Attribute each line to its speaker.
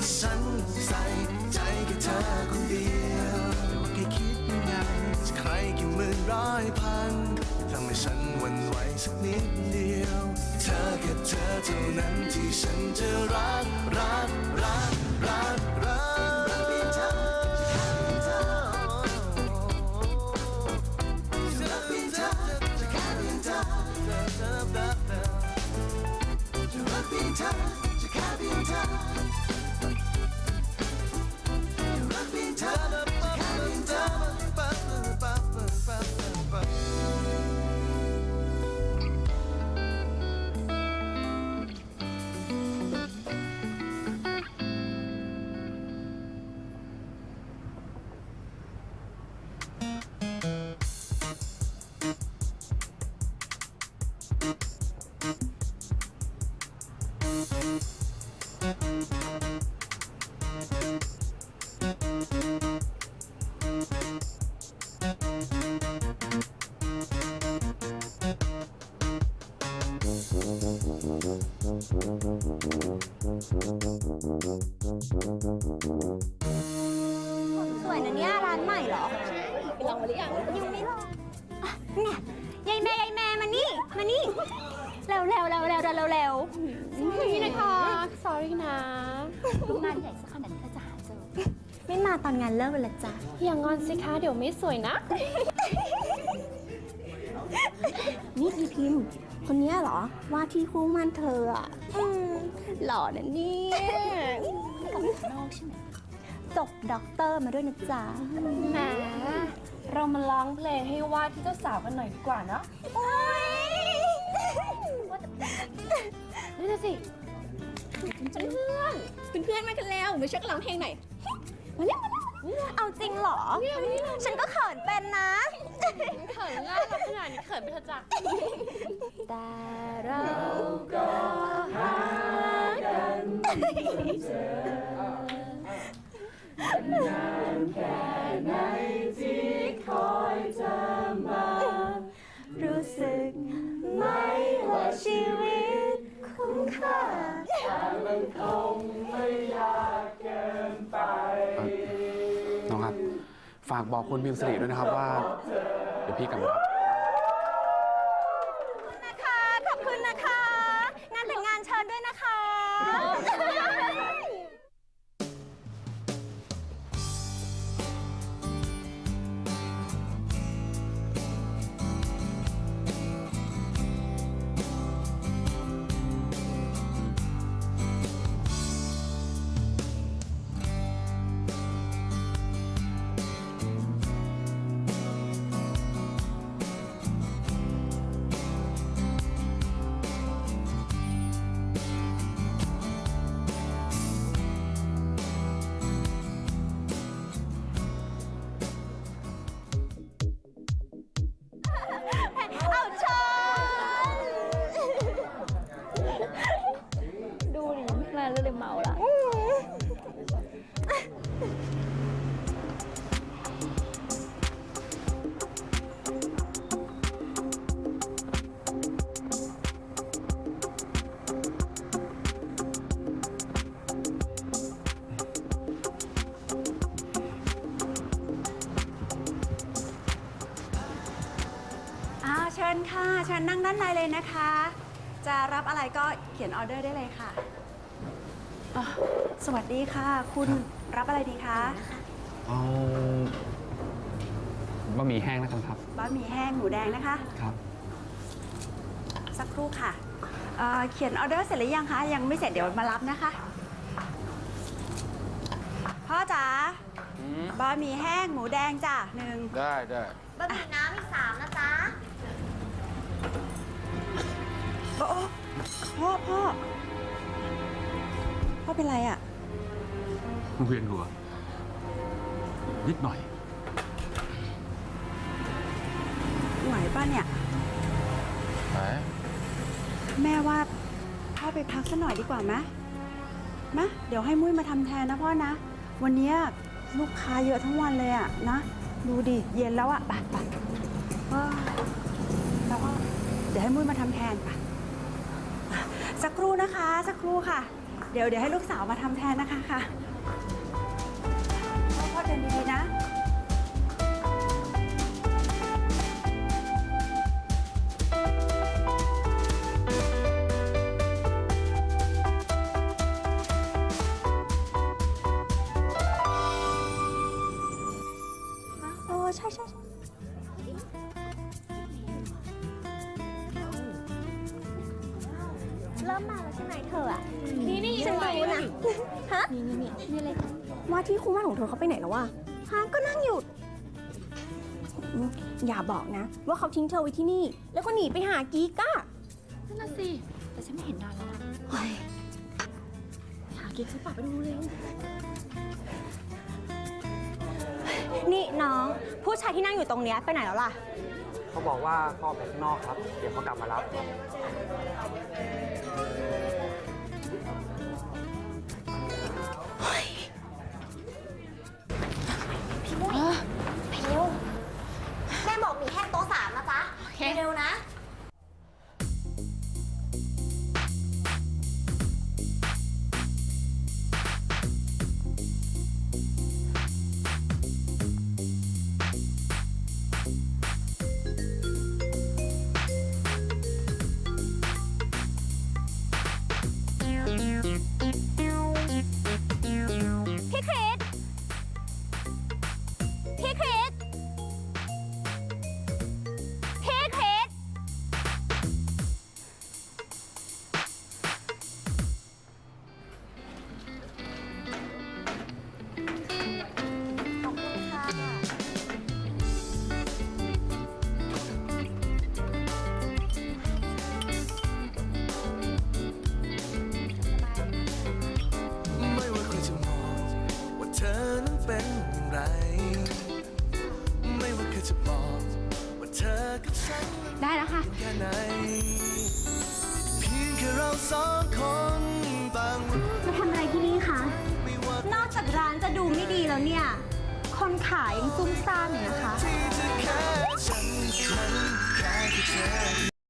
Speaker 1: ฉันใส่ใจแค่เธอคนเดียวแต่ว่าแค่คิดยังไงจะใครกี่หมื่นร้อยพันทำให้ฉันหวั่นไหวสักนิดเดียว เธอแค่เธอเท่านั้นที่ฉันจะรักรักรักรักรักเพียงเธอจะรักเพียงเธอ
Speaker 2: หรือยังยังไม่ลองอะเนี่ยยายแม่ยายแม่มานี่มานี่เร็วเร็วเร็วเร็วเร็วเร็วเร็วนี่นะคะ sorry นะงานใหญ่สักขนาดนี้เธอจะหาเจอ ไม่มาตอนงานเลิกเลยละจ้ะ
Speaker 3: อย่างงอนสิคะเดี๋ยวไม่สวยนะ
Speaker 2: นี่พี่พิมพ์คนเนี้ยเหรอ ว่าที่คู่มั่นเธออะอืมหล่อนะเนี่ยกับนอกใช่ไหม จบด็อกเตอร์มาด้วยนะจ๊ะ
Speaker 3: แหมเรามาร้องเพลงให้ว่าที่เจ้าสาวกันหน่อยดีกว่าเนาะ
Speaker 2: โอ๊ย
Speaker 3: นี่นะสิ
Speaker 2: เพื่อนเป็นเพื่อนมากันแล้วมาช่วยกันร้องเพลงหน่อยมาเร็วมาเร็วเอาจริงเหรอ ฉันก็เขินเป็นนะ
Speaker 3: เขินง่ายขนาดนี้เขินไปเถอะจ้ะ
Speaker 2: แต่เราก็ นานแค่ไหนที่คอยเธ
Speaker 4: อมา รู้สึกไหมว่าชีวิตคุ้มค่าแต่มันคงไม่ยากเกิ
Speaker 2: นไป น้องครับ ฝากบอกคุณพิมสิริด้วยนะครับว่า เดี๋
Speaker 3: ยวพี่กลับมา
Speaker 2: รับ ชิญนั่งด้านในเลยนะคะ จะรับอะไรก็เขียนออเดอร์ได้เลยค่ะอะ สวัสดีค่ะ คุณรับอะไรดีคะ
Speaker 4: เอาบะหมี่แห้งนะครับครับ
Speaker 2: บะหมี่แห้งหมูแดงนะคะ
Speaker 4: ครับ
Speaker 2: สักครู่ค่ะเอ่อเขียนออเดอร์เสร็จหรือยังคะ ยังไม่เสร็จเดี๋ยวมารับนะคะ พ่อจ๋าบะหมี่แห้งหมูแดงจ้ะหนึ่ง
Speaker 4: ได้ได้
Speaker 2: บะหมี่น้ำอีกสามนะจ๊ะ พ่อพ่อ พ่อเป็นไรอะ
Speaker 4: เวียนหัว นิดหน่อย
Speaker 2: ไหวป่ะเนี่ย
Speaker 4: ไหน
Speaker 2: แม่ว่าพ่อไปพักสักหน่อยดีกว่าไหมมะเดี๋ยวให้มุ้ยมาทำแทนนะพ่อนะ วันเนี้ยลูกค้าเยอะทั้งวันเลยอะนะ ดูดิ เย็นแล้วอะไปไปเอ้ยแล้วก็เดี๋ยวให้มุ้ยมาทำแทนไป สักครู่นะคะ สักครู่ค่ะ
Speaker 5: เดี๋ยวเดี๋ยวให้ลูกสาวมาทำแทนนะคะค่ะพ่อพ่อเดินดีๆนะ
Speaker 2: โอ้ใช่ใช่ใช่ เริ่มมาแล้วใช่ไหมเธออะ
Speaker 3: นี่นี่
Speaker 2: ฉัน
Speaker 3: อะไร
Speaker 2: รู้นะฮะ
Speaker 3: นี่นี่นี่นี่อะไร
Speaker 2: ว่าที่คู่หมั่นของเธอเขาไปไหนแล้ววะฮะก็นั่งอยู่อืมอย่าบอกนะ ว่าเขาทิ้งเธอไว้ที่นี่ แล้วก็หนีไปหากีก้า
Speaker 3: นั่นน่ะสิแต่ฉันไม่เห็นนานแล้วนะ
Speaker 2: เฮ้ย
Speaker 3: หากิ๊กซื้อปากไปดูเร็ว
Speaker 2: นี่น้อง ผู้ชายที่นั่งอยู่ตรงเนี้ยไปไหนแล้วล่ะ
Speaker 6: เขาบอกว่าเขาออกไปข้างนอกครับ เดี๋ยวเขากลับมารับ
Speaker 2: สอ
Speaker 1: งคนต่าง
Speaker 2: มาทำอะไรที่นี่คะ
Speaker 1: น
Speaker 2: อกจากร้านจะดูไม่ดีแล้วเนี่ย คนขายยังซุ่มซ่ามอยู่นะคะ